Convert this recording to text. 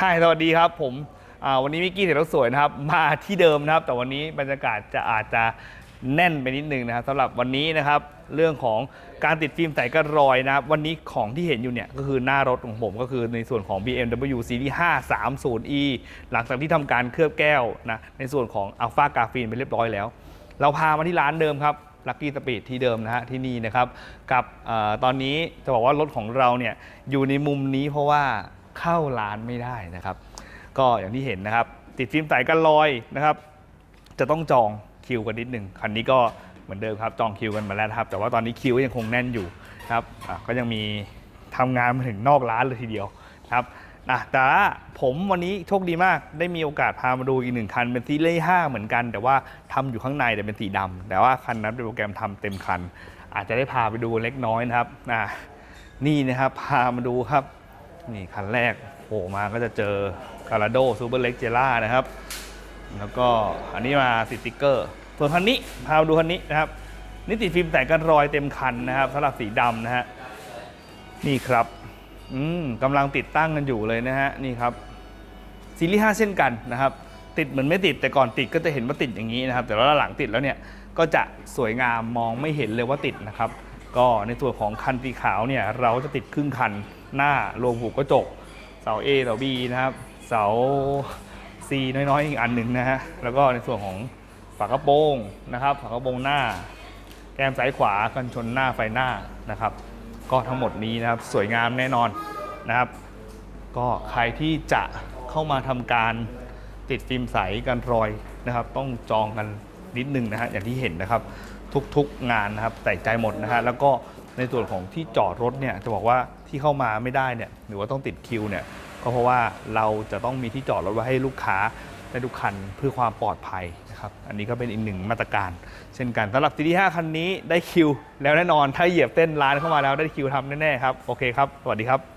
ฮายสวัสดีครับผมวันนี้มิกกี้เสร็จแล้วสวยนะครับ มาที่เดิมนะครับ แต่วันนี้บรรยากาศจะอาจจะแน่นไปนิดนึงนะครับสำหรับวันนี้นะครับ เรื่องของการติดฟิล์มใสกระรอยนะครับ วันนี้ของที่เห็นอยู่เนี่ย ก็คือหน้ารถของผมก็คือในส่วนของ BMW Series 530e หลังจากที่ทำการเคลือบแก้วนะในส่วนของ Alpha g r a p h e n ไปเรียบร้อยแล้ว เราพามาที่ร้านเดิมครับลัคกี้สปีดที่เดิมนะฮะที่นี่นะครับ กับอตอนนี้จะบอกว่ารถของเราเนี่ยอยู่ในมุมนี้เพราะว่า เข้าร้านไม่ได้นะครับ ก็อย่างที่เห็นนะครับ ติดฟิล์มใสกันลอยนะครับ จะต้องจองคิวกันนิดนึงคันนี้ก็เหมือนเดิมครับจองคิวกันมาแล้วครับ แต่ว่าตอนนี้คิวก็ยังคงแน่นอยู่ครับก็ยังมีทำงานมาถึงนอกร้านเลยทีเดียวครับนะแต่ผมวันนี้โชคดีมากได้มีโอกาสพามาดูอีกหนึ่งคันเป็นซีรีส์5เหมือนกัน แต่ว่าทำอยู่ข้างในแต่เป็นสีดำแต่ว่าคันนั้นเป็นโปรแกรมทำเต็มคัน อาจจะได้พาไปดูเล็กน้อยนะครับอะนี่นะครับพามาดูครับ นี่คันแรกโผล่มาก็จะเจอ g a l a d o Super Leg g e l a นะครับ แล้วก็อันนี้มาสติกเกอร์ส่วนคันนี้พามาดูคันนี้นะครับนี่ติดฟิล์มแต่งกันรอยเต็มคันนะครับสำหรับสีดำนะฮะนี่ครับอืมกำลังติดตั้งกันอยู่เลยนะฮะนี่ครับซีรีส์5เช่นกันนะครับ ติดเหมือนไม่ติดแต่ก่อนติดก็จะเห็นว่าติดอย่างนี้นะครับ แต่ว่าหลังติดแล้วเนี่ยก็จะสวยงามมองไม่เห็นเลยว่าติดนะครับ ก็ในส่วนของคันสีขาวเนี่ยเราจะติดครึ่งคัน หน้ารวมหูกระจก เสา A เสา B นะครับ เสา C น้อยๆ อีกอันหนึ่งนะฮะ แล้วก็ในส่วนของฝากระโปรงนะครับ ฝากระโปรงหน้า แก้มซ้ายขวากันชนหน้าไฟหน้านะครับ ก็ทั้งหมดนี้นะครับสวยงามแน่นอนนะครับ ก็ใครที่จะเข้ามาทำการติดฟิล์มใสกันรอยนะครับ ต้องจองกันนิดนึงนะฮะอย่างที่เห็นนะครับทุกๆงานนะครับใส่ใจหมดนะฮะแล้วก็ ในส่วนของที่จอดรถเนี่ยจะบอกว่าที่เข้ามาไม่ได้เนี่ยหรือว่าต้องติดคิวเนี่ยก็เพราะว่าเราจะต้องมีที่จอดรถไว้ให้ลูกค้าได้ทุกคันเพื่อความปลอดภัยนะครับอันนี้ก็เป็นอีกหนึ่งมาตรการ เช่นกันสำหรับ CD5 คันนี้ได้คิว แล้วแน่นอนถ้าเหยียบเต้นร้านเข้ามาแล้วได้คิวทำแน่ๆครับโอเคครับสวัสดีครับ